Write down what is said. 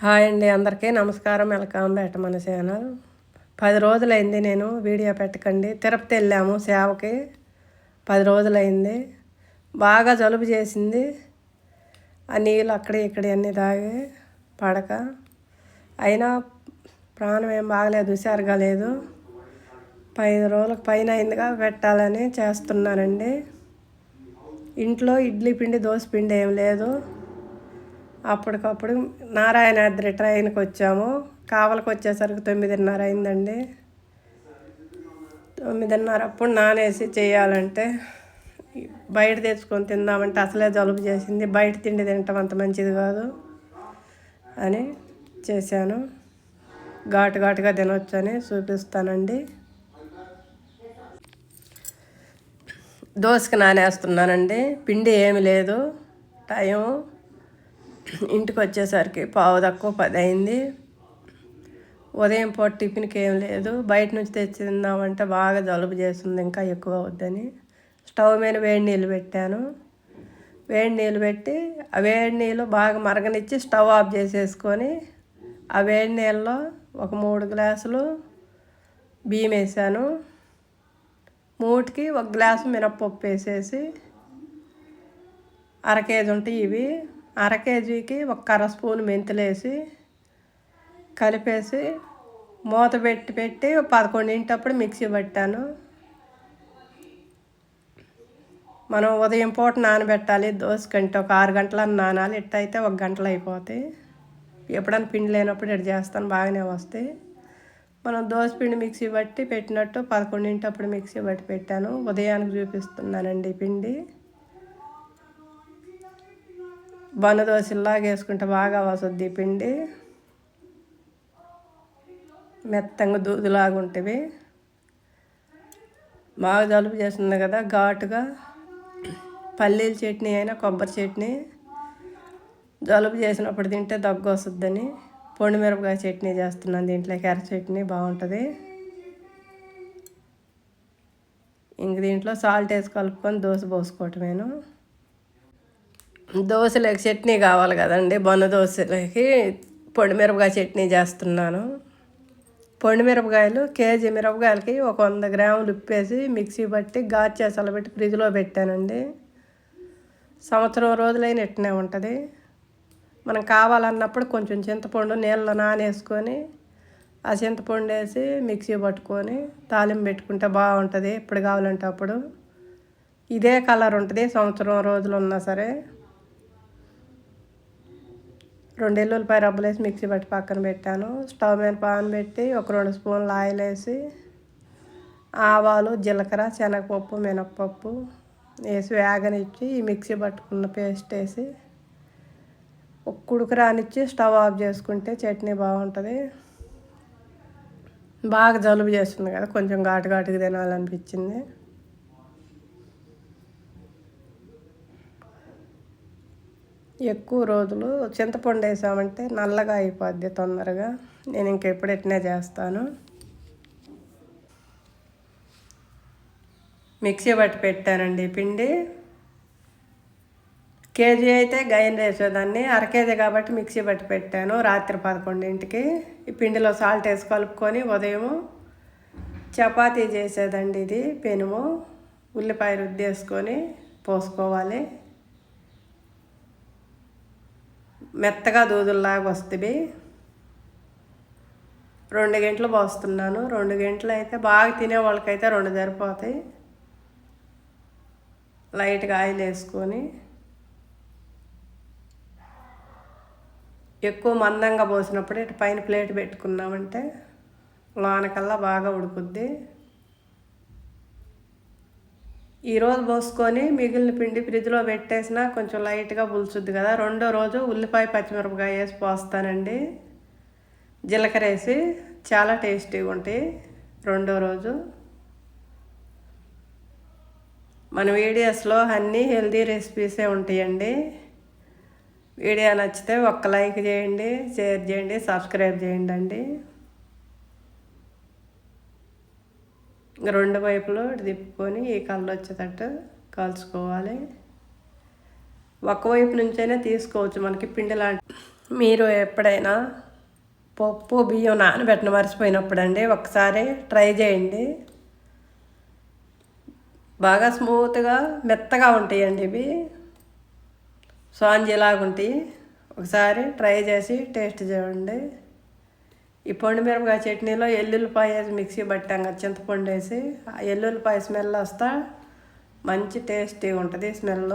Hi అండి అందరికీ నమస్కారం. వెల్కమ్ బ్యాట్ మన ఛానల్. పది రోజులైంది నేను వీడియో పెట్టకండి. తిరుపతి వెళ్ళాము సేవకి. పది రోజులైంది. బాగా జలుబు చేసింది. ఆ నీళ్ళు అక్కడే ఇక్కడ అన్నీ తాగి పడక. అయినా ప్రాణం ఏం బాగలేదు హుషారుగా లేదు. పది రోజులకు పైన అయిందిగా పెట్టాలని చేస్తున్నానండి. ఇంట్లో ఇడ్లీ పిండి దోశ పిండి ఏం లేదు. అప్పటికప్పుడు నారాయణాద్రి ట్రైన్కి వచ్చాము. కావలికి వచ్చేసరికి తొమ్మిదిన్నర అయిందండి. తొమ్మిదిన్నర అప్పుడు నానేసి చేయాలంటే బయట తెచ్చుకొని తిందామంటే అసలే జలుబు చేసింది. బయట తిండి తినటం అంత మంచిది కాదు అని చేశాను. ఘాటు ఘాటుగా తినొచ్చు అని చూపిస్తానండి. దోశకి నానేస్తున్నానండి. పిండి ఏమి లేదు. టైం ఇంటికి వచ్చేసరికి పావు తక్కువ పది అయింది ఉదయం పూట టిఫిన్కి ఏం లేదు. బయట నుంచి తెచ్చి తిందామంటే బాగా జలుబు చేస్తుంది ఇంకా ఎక్కువ అవుద్దని. స్టవ్ మీద వేడి నీళ్ళు పెట్టాను. వేడి నీళ్ళు పెట్టి ఆ వేడి నీళ్ళు బాగా మరగనిచ్చి స్టవ్ ఆఫ్ చేసేసుకొని ఆ వేడి నీళ్ళలో ఒక మూడు గ్లాసులు బియ్యం వేసాను. మూటికి ఒక గ్లాసు మినప్పప్పు వేసేసి అర కేజీ ఉంటాయి ఇవి. అర కేజీకి ఒక అర స్పూన్ మెంతులేసి కలిపేసి మూత పెట్టి పెట్టి పదకొండింటప్పుడు మిక్సీ పట్టాను. మనం ఉదయం పూట నానబెట్టాలి దోశ కంటే ఒక ఆరు గంటల నానాలి ఇట్ట అయితే ఒక గంటలు అయిపోతాయి. ఎప్పుడైనా పిండి లేనప్పుడు ఇటు చేస్తాను బాగానే వస్తాయి. మనం దోశ పిండి మిక్సీ పట్టి పెట్టినట్టు పదకొండింటప్పుడు మిక్సీ పట్టి పెట్టాను. ఉదయానికి చూపిస్తున్నానండి పిండి. బన వేసుకుంటే బాగా వస్తుంది పిండి. మెత్తంగా దూదులాగా ఉంటుంది బాగా జలుబు చేస్తుంది కదా ఘాటుగా. పల్లీల చట్నీ అయినా కొబ్బరి చట్నీ. జలుబు చేసినప్పుడు తింటే దగ్గు వస్తుందని పొండి మిరపకాయ చట్నీ చేస్తున్నాను దీంట్లో. ఎర్ర చట్నీ బాగుంటుంది. ఇంక దీంట్లో సాల్ట్ వేసి కలుపుకొని దోశ పోసుకోవటమేను. దోశలకి చట్నీ కావాలి కదండి. బొన్న దోశలకి పొడి మిరపకాయ చట్నీ చేస్తున్నాను. పొడి మిరపకాయలు కేజీ మిరపకాయలకి ఒక వంద గ్రాములు ఉప్పేసి మిక్సీ పట్టి గాచేసలు పెట్టి ఫ్రిడ్జ్లో పెట్టానండి. సంవత్సరం రోజులైన ఇట్టనే ఉంటుంది. మనం కావాలన్నప్పుడు కొంచెం చింతపండు నీళ్ళలో నానేసుకొని ఆ చింతపండు వేసి మిక్సీ పట్టుకొని తాలింపు పెట్టుకుంటే బాగుంటుంది. ఎప్పుడు కావాలంటే అప్పుడు. ఇదే కలర్ ఉంటుంది. సంవత్సరం రోజులు ఉన్నా సరే. రెండు ఎల్లుల్లిపాయ రబ్బలు వేసి మిక్సీ పట్టి పక్కన పెట్టాను. స్టవ్ మీద పాన్ పెట్టి ఒక రెండు స్పూన్లు ఆయిల్ వేసి ఆవాలు జీలకర్ర శనగపప్పు మినప్పప్పు వేసి వేగనిచ్చి ఈ మిక్సీ పట్టుకున్న పేస్ట్ వేసి కుడుకు రానిచ్చి స్టవ్ ఆఫ్ చేసుకుంటే చట్నీ బాగుంటుంది. బాగా జలుబు చేస్తుంది కదా కొంచెం ఘాటు ఘాటుగా తినాలనిపించింది. ఎక్కువ రోజులు చింతపండు వేసామంటే నల్లగా అయిపోద్ది తొందరగా. నేను ఇంకెప్పుడు ఎట్నే చేస్తాను. మిక్సీ పట్టి పెట్టానండి పిండి. కేజీ అయితే గైన్ వేసేదాన్ని అర కేజీ కాబట్టి మిక్సీ పట్టి పెట్టాను రాత్రి పదకొండింటికి. ఈ పిండిలో సాల్ట్ వేసి కలుపుకొని ఉదయం చపాతీ చేసేదండి ఇది పెనుము. ఉల్లిపాయ రుద్దేసుకొని పోసుకోవాలి. మెత్తగా దూదుల్లాగా వస్తుంది రెండు గంటలు పోస్తున్నాను. రెండు గంటలు అయితే బాగా తినే వాళ్ళకైతే రెండు సరిపోతాయి. లైట్గా ఆయిల్ వేసుకొని. ఎక్కువ మందంగా పోసినప్పుడు ఇటు పైన ప్లేట్ పెట్టుకున్నామంటే లోనకల్లా బాగా ఉడుకుద్ది. ఈరోజు పోసుకొని మిగిలిన పిండి ఫ్రిడ్జ్లో పెట్టేసినా కొంచెం లైట్గా పులుచుద్ది కదా. రెండో రోజు ఉల్లిపాయ పచ్చిమిరపకాయ వేసి పోస్తానండి. జీలకర్ర వేసి చాలా టేస్టీగా ఉంటాయి రెండో రోజు. మన వీడియోస్లో అన్నీ హెల్దీ రెసిపీసే ఉంటాయండి. వీడియో నచ్చితే ఒక్క లైక్ చేయండి షేర్ చేయండి సబ్స్క్రైబ్ చేయండి అండి. రెండు వైపులు తిప్పుకొని ఈ కళ్ళు వచ్చేటట్టు కాల్చుకోవాలి. ఒకవైపు నుంచైనా తీసుకోవచ్చు మనకి పిండి లాంటి. మీరు ఎప్పుడైనా పప్పు బియ్యం నానబెట్టిన మర్చిపోయినప్పుడు అండి ఒకసారి ట్రై చేయండి. బాగా స్మూత్గా మెత్తగా ఉంటాయండి ఇవి. స్పాంజీలాగా ఉంటాయి ఒకసారి ట్రై చేసి టేస్ట్ చేయండి. ఈ పొండు మిరపకాయ చట్నీలో ఎల్లుల్లిపాయ వేసి మిక్సీ పట్టాం కదా చింతపండు వేసి. ఆ ఎల్లుల్లిపాయ స్మెల్ వస్తా మంచి టేస్టీ ఉంటుంది స్మెల్.